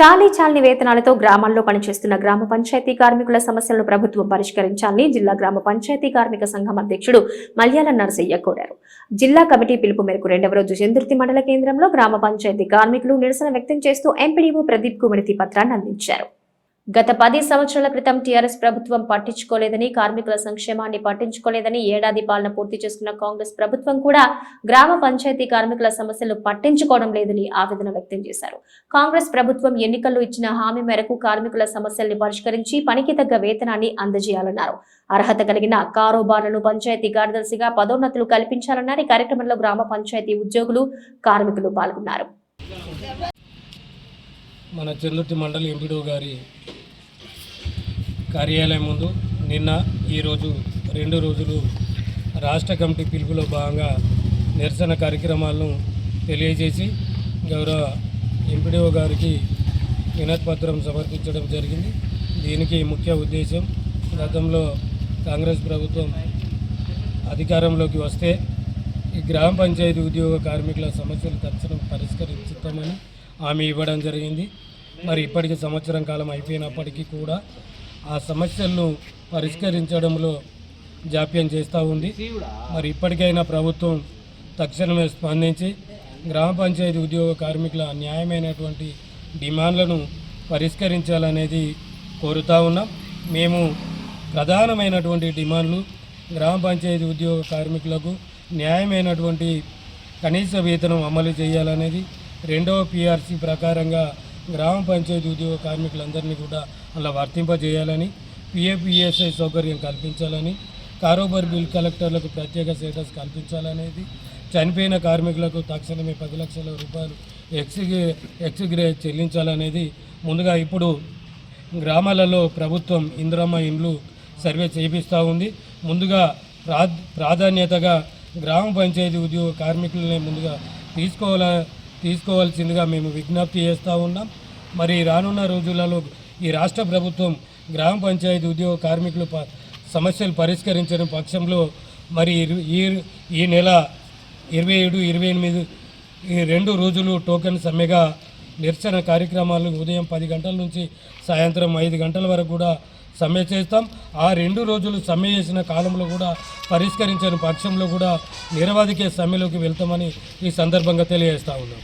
చాలీ చాలని వేతనాలతో గ్రామాల్లో పనిచేస్తున్న గ్రామ పంచాయతీ కార్మికుల సమస్యలను ప్రభుత్వం పరిష్కరించాలని జిల్లా గ్రామ పంచాయతీ కార్మిక సంఘం అధ్యక్షుడు మల్యాల నరసయ్య కోరారు. జిల్లా కమిటీ పిలుపు మేరకు రెండవ రోజు చందుర్తి మండల కేంద్రంలో గ్రామ పంచాయతీ కార్మికులు నిరసన వ్యక్తం చేస్తూ ఎంపీడీఓ ప్రదీప్కు పత్రాన్ని అందించారు. గత పది సంవత్సరాల క్రితం టీఆర్ఎస్ ప్రభుత్వం పట్టించుకోలేదని కార్మికుల సంక్షేమాన్ని పట్టించుకోలేదని ఏడాది పాలన పూర్తి చేసుకున్న కాంగ్రెస్ ప్రభుత్వం కూడా గ్రామ పంచాయతీ కార్మికుల సమస్యలు పట్టించుకోవడం లేదని ఆవేదన వ్యక్తం చేశారు. కాంగ్రెస్ ప్రభుత్వం ఎన్నికల్లో ఇచ్చిన హామీ మేరకు కార్మికుల సమస్యల్ని పరిష్కరించి పనికి తగ్గ వేతనాన్ని అందజేయాలన్నారు. అర్హత కలిగిన కారోబార్లను పంచాయతీ కార్యదర్శిగా పదోన్నతులు కల్పించాలన్నారు. ఈ కార్యక్రమంలో గ్రామ పంచాయతీ ఉద్యోగులు కార్మికులు పాల్గొన్నారు. మన చెందుర్తి మండలి ఎంపీడో గారి కార్యాలయం ముందు నిన్న ఈరోజు రెండు రోజులు రాష్ట్ర కమిటీ పిలుపులో భాగంగా నిరసన కార్యక్రమాలను తెలియజేసి గౌరవ ఎంపీడీఓ గారికి వినతిపత్రం సమర్పించడం జరిగింది. దీనికి ముఖ్య ఉద్దేశం గతంలో కాంగ్రెస్ ప్రభుత్వం అధికారంలోకి వస్తే ఈ గ్రామ పంచాయతీ ఉద్యోగ కార్మికుల సమస్యలు తక్షణం పరిష్కరించుతామని హామీ ఇవ్వడం జరిగింది. మరి ఇప్పటికి సంవత్సరం కాలం అయిపోయినప్పటికీ కూడా ఆ సమస్యలను పరిష్కరించడంలో జాప్యం చేస్తూ ఉంది. మరి ఇప్పటికైనా ప్రభుత్వం తక్షణమే స్పందించి గ్రామ పంచాయతీ ఉద్యోగ కార్మికుల న్యాయమైనటువంటి డిమాండ్లను పరిష్కరించాలనేది కోరుతా ఉన్నాం. మేము ప్రధానమైనటువంటి డిమాండ్లు గ్రామ పంచాయతీ ఉద్యోగ కార్మికులకు న్యాయమైనటువంటి కనీస వేతనం అమలు చేయాలనేది రెండవ పిఆర్సీ ప్రకారంగా గ్రామ పంచాయతీ ఉద్యోగ కార్మికులందరినీ కూడా అలా వర్తింపజేయాలని పిఏపిఎస్ఐ సౌకర్యం కల్పించాలని కారోబార్ బిల్ కలెక్టర్లకు ప్రత్యేక స్టేటస్ కల్పించాలనేది చనిపోయిన కార్మికులకు తక్షణమే పది లక్షల రూపాయలు ఎక్స్గ్రే ఎక్స్గ్రే చెల్లించాలనేది ముందుగా ఇప్పుడు గ్రామాలలో ప్రభుత్వం ఇందిరమ్మ ఇండ్లు సర్వే చేపిస్తూ ఉంది. ముందుగా ప్రా ప్రాధాన్యతగా గ్రామ పంచాయతీ ఉద్యోగ కార్మికులనే ముందుగా తీసుకోవాల తీసుకోవాల్సిందిగా మేము విజ్ఞప్తి చేస్తూ ఉన్నాం. మరి రానున్న రోజులలో ఈ రాష్ట్ర ప్రభుత్వం గ్రామ పంచాయతీ ఉద్యోగ కార్మికుల సమస్యలు పరిష్కరించిన పక్షంలో మరి ఈ ఈ నెల ఇరవై ఏడు ఇరవై ఎనిమిది ఈ రెండు రోజులు టోకెన్ సమ్మెగా నిరసన కార్యక్రమాలు ఉదయం పది గంటల నుంచి సాయంత్రం ఐదు గంటల వరకు కూడా సమ్మె చేస్తాం. ఆ రెండు రోజులు సమ్మె చేసిన కాలంలో కూడా పరిష్కరించని పక్షంలో కూడా నిరవధిక సమ్మెలోకి వెళ్తామని ఈ సందర్భంగా తెలియజేస్తా ఉన్నాం.